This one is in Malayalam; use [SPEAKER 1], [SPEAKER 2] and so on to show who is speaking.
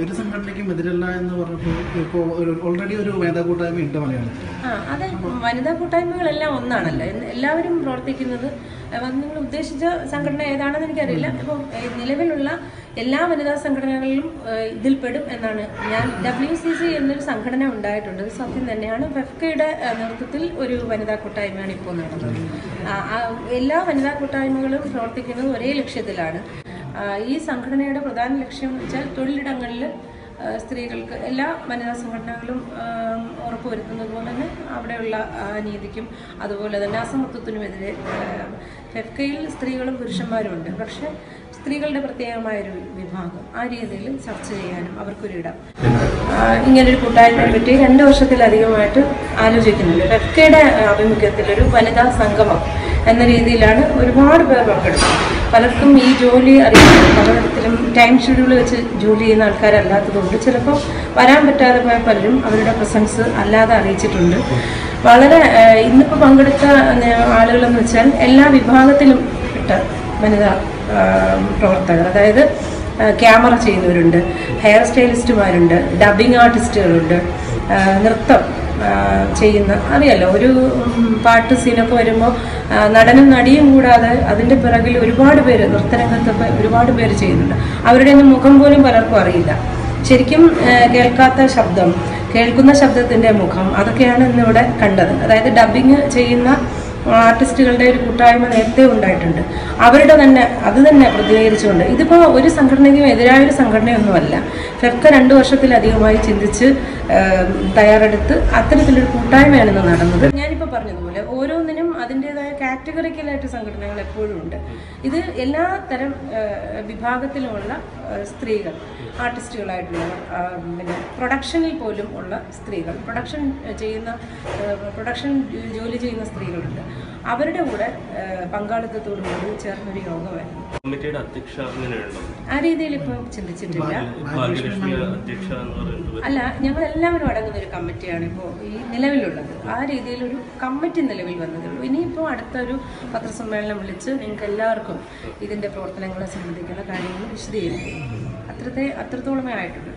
[SPEAKER 1] ഒരു സംഘടനയ്ക്കും എതിരല്ല എന്ന് പറഞ്ഞപ്പോൾ ഇപ്പോൾ ഒരു ഓൾറെഡി ഒരു വനിതാ കൂട്ടായ്മ ഉണ്ട് മലയാളത്തിൽ.
[SPEAKER 2] ആ അത് വനിതാ കൂട്ടായ്മകളെല്ലാം ഒന്നാണല്ലോ. എല്ലാവരും പ്രവർത്തിക്കുന്നത് നിങ്ങൾ ഉദ്ദേശിച്ച സംഘടന ഏതാണെന്ന് എനിക്കറിയില്ല. ഇപ്പം നിലവിലുള്ള എല്ലാ വനിതാ സംഘടനകളിലും ഇതിൽപ്പെടും എന്നാണ് ഞാൻ ഡബ്ല്യു സി സി എന്നൊരു സംഘടന ഉണ്ടായിട്ടുണ്ട്. അത് സത്യം തന്നെയാണ്. ഫെഫ്കയുടെ നേതൃത്വത്തിൽ ഒരു വനിതാ കൂട്ടായ്മയാണ് ഇപ്പോൾ നടന്നത്. എല്ലാ വനിതാ കൂട്ടായ്മകളും പ്രവർത്തിക്കുന്നത് ഒരേ ലക്ഷ്യത്തിലാണ്. ഈ സംഘടനയുടെ പ്രധാന ലക്ഷ്യം എന്ന് വെച്ചാൽ തൊഴിലിടങ്ങളിൽ സ്ത്രീകൾക്ക് എല്ലാ വനിതാ സംഘടനകളും ഉറപ്പുവരുത്തുന്നത് പോലെ തന്നെ അവിടെയുള്ള നീതിക്കും അതുപോലെ തന്നെ അസമത്വത്തിനുമെതിരെ ഫെഫ്കയിൽ സ്ത്രീകളും പുരുഷന്മാരും ഉണ്ട് പക്ഷേ സ്ത്രീകളുടെ പ്രത്യേകമായൊരു വിഭാഗം ആ രീതിയിൽ ചർച്ച ചെയ്യാനും അവർക്കൊരു ഇടം ഇങ്ങനെ ഇങ്ങനൊരു കൂട്ടായ്മയെ പറ്റി രണ്ട് വർഷത്തിലധികമായിട്ട് ആലോചിക്കുന്നുണ്ട്. ഫെഫ്കയുടെ ആഭിമുഖ്യത്തിൽ ഒരു വനിതാ സംഗമം എന്ന രീതിയിലാണ് ഒരുപാട് പേർ പങ്കെടുക്കുന്നത് പലർക്കും ഈ ജോലി അറിയാം. പലതരത്തിലും ടൈം ഷെഡ്യൂൾ വെച്ച് ജോലി ചെയ്യുന്ന ആൾക്കാരല്ലാത്തതുകൊണ്ട് ചിലപ്പോൾ വരാൻ പറ്റാതെ പോയ പലരും അവരുടെ പ്രസൻസ് അല്ലാതെ അറിയിച്ചിട്ടുണ്ട്. വളരെ ഇന്നിപ്പോൾ പങ്കെടുത്ത ആളുകളെന്ന് വെച്ചാൽ എല്ലാ വിഭാഗത്തിലും പെട്ട വനിതാ പ്രവർത്തകർ. അതായത് ക്യാമറ ചെയ്യുന്നവരുണ്ട് ഹെയർ സ്റ്റൈലിസ്റ്റുമാരുണ്ട് ഡബിങ് ആർട്ടിസ്റ്റുകളുണ്ട് നൃത്തം ചെയ്യുന്ന അറിയാലോ ഒരു പാട്ട് സീനൊക്കെ വരുമ്പോൾ നടനും നടിയും കൂടാതെ അതിന്റെ പിറകിൽ ഒരുപാട് പേര് നൃത്തരംഗത്തൊക്കെ ഒരുപാട് പേര് ചെയ്യുന്നുണ്ട്. അവരുടെ ഒന്നും മുഖം പോലും പലർക്കും അറിയില്ല. ശരിക്കും കേൾക്കാത്ത ശബ്ദം കേൾക്കുന്ന ശബ്ദത്തിന്റെ മുഖം അതൊക്കെയാണ് ഇന്നിവിടെ കണ്ടത്. അതായത് ഡബിങ് ചെയ്യുന്ന ആർട്ടിസ്റ്റുകളുടെ ഒരു കൂട്ടായ്മ നേരത്തെ ഉണ്ടായിട്ടുണ്ട്. അവരുടെ തന്നെ അത് തന്നെ പ്രതികരിച്ചുകൊണ്ട് ഇതിപ്പോൾ ഒരു സംഘടനയ്ക്കും എതിരായ ഒരു സംഘടനയൊന്നുമല്ല. ഫെഫ്ക രണ്ട് വർഷത്തിലധികമായി ചിന്തിച്ച് തയ്യാറെടുത്ത് അത്തരത്തിലൊരു കൂട്ടായ്മയാണ് ഇന്ന് നടന്നത്. ഞാനിപ്പോൾ പറഞ്ഞതുപോലെ ഓരോന്നിനും അതിന്റെതായ കാറ്റഗറിക്കലായിട്ട് സംഘടനകൾ എപ്പോഴും ഉണ്ട്. ഇത് എല്ലാ തരം വിഭാഗത്തിലുമുള്ള സ്ത്രീകൾ ആർട്ടിസ്റ്റുകളായിട്ടുള്ള പിന്നെ പ്രൊഡക്ഷനിൽ പോലും ഉള്ള സ്ത്രീകൾ പ്രൊഡക്ഷൻ ചെയ്യുന്ന പ്രൊഡക്ഷൻ ജോലി ചെയ്യുന്ന സ്ത്രീകളുണ്ട് അവരുടെ കൂടെ പങ്കാളിത്തത്തോടുകൂടി പങ്കാളിത്തത്തോടു കൂടി ചേർന്നൊരു യോഗമായിരുന്നു.
[SPEAKER 3] കമ്മിറ്റിയുടെ അധ്യക്ഷ
[SPEAKER 2] ആ രീതിയിൽ ഇപ്പൊ ചിന്തിച്ചിട്ടില്ല. അല്ല ഞങ്ങൾ എല്ലാവരും അടങ്ങുന്ന ഒരു കമ്മിറ്റിയാണ് ഇപ്പോൾ ഈ നിലവിലുള്ളത്. ആ രീതിയിൽ ഒരു കമ്മിറ്റി നിലവിൽ വന്നതേ ഉള്ളൂ ഇനിയിപ്പോൾ അടുത്തൊരു പത്രസമ്മേളനം വിളിച്ച് നിങ്ങൾക്ക് എല്ലാവർക്കും ഇതിന്റെ പ്രവർത്തനങ്ങളെ സംബന്ധിക്കുന്ന കാര്യങ്ങൾ വിശദീകരിക്കും. അത്രത്തെ അത്രത്തോളമേ ആയിട്ടുള്ളൂ.